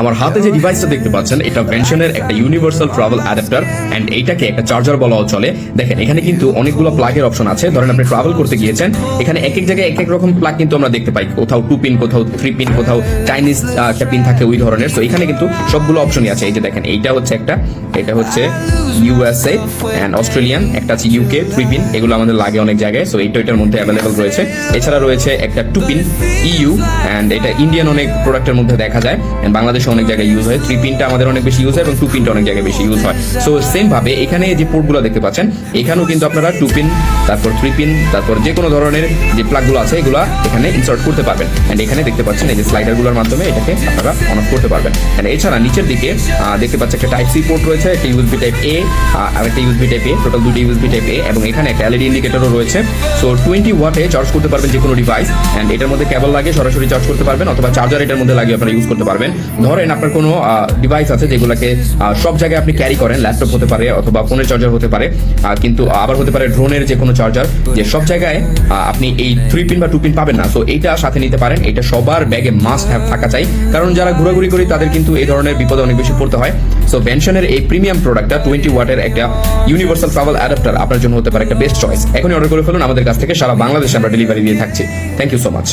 আমার হাতে যে ডিভাইসটা দেখতে পাচ্ছেন, এটা ভেনশনের একটা ইউনিভার্সাল ট্রাভেল অ্যাডাপ্টার এন্ড এইটাকে একটা চার্জার বলাও চলে। দেখেন, এখানে কিন্তু অনেকগুলো প্লাগের অপশন আছে। ধরেন, আপনি ট্রাভেল করতে গিয়েছেন, এখানে এক এক জায়গায় এক এক রকম প্লাগ কিন্তু আমরা দেখতে পাই। কোথাও টু পিন কোথাও থ্রি পিন কোথাও চাইনিজ একটা পিন থাকে ওই ধরনের। তো এখানে কিন্তু সবগুলো অপশনই আছে। এই যে দেখেন, এইটা হচ্ছে একটা, এটা হচ্ছে ইউএসএ অ্যান্ড অস্ট্রেলিয়ান একটা আছে ইউকে থ্রি পিন এগুলো আমাদের লাগে অনেক জায়গায়। সো এইটা, এটার মধ্যে অ্যাভেলেবল রয়েছে। এছাড়া রয়েছে একটা টু পিন ইউ এন্ড এটা ইন্ডিয়ান অনেক প্রোডাক্টের মধ্যে দেখা যায়। And বাংলাদেশে অনেক জায়গায় ইউজ হয়। থ্রি পিনটা আমাদের অনেক বেশি ইউজ হয় এবং টু পিনটা অনেক জায়গায় বেশি ইউজ হয়। সো সেম ভাবে এখানে যে পোর্টগুলো দেখতে পাচ্ছেন, এখানেও কিন্তু আপনারা টু পিন তারপর থ্রি পিন তারপর যে কোনো ধরনের যে প্লাগগুলো আছে, এগুলো এখানে ইনসার্ট করতে পারবেন। এন্ড এখানে দেখতে পাচ্ছেন এই যে স্লাইডারগুলোর মাধ্যমে এটাকে আপনারা অন অফ করতে পারবেন। এন্ড এছাড়া নিচের দিকে দেখতে পাচ্ছেন একটা টাইপ সি পোর্ট রয়েছে, একটা ইউএসবি টাইপ এ আর একটা ইউএসবি টাইপ এ টোটাল দুটি ইউএসবি টাইপ এ এবং এখানে একটা এলইডি ইন্ডিকেটরও রয়েছে। সো টোয়েন্টি ওয়াটে চার্জ করতে পারবেন যে কোনো ডিভাইস এন্ড এটার মধ্যে কেবল লাগে সরাসরি চার্জ করতে পারবেন, অথবা চার্জার এটার মধ্যে লাগিয়ে আপনারা ইউজ করতে পারবেন। ধরেন আপনার কোনো ডিভাইস আছে যেগুলোকে সব জায়গায় আপনি ক্যারি করেন ল্যাপটপ হতে পারে অথবা ফোনের চার্জার হতে পারে কিন্তু আবার হতে পারে ড্রোনের যে কোনো চার্জার যে সব জায়গায় আপনি এই থ্রি পিন বা টু পিন পাবেন না। তো এইটা সাথে নিতে পারেন, এটা সবার ব্যাগে মাস্ট হ্যাভ থাকা চাই। কারণ যারা ঘোরাঘুরি করি, তাদের কিন্তু এই ধরনের বিপদে অনেক বেশি পড়তে হয়। সো ভেনশনের এই প্রিমিয়াম প্রোডাক্টটা টোয়েন্টি ওয়াটের একটা ইউনিভার্সাল ট্রাভেল অ্যাডাপ্টার আপনার জন্য হতে পারে একটা বেস্ট চয়েস এখনই অর্ডার করে ফেলুন, আমাদের কাছ থেকে সারা বাংলাদেশে আমরা ডেলিভারি দিয়ে থাকছি। Thank you so much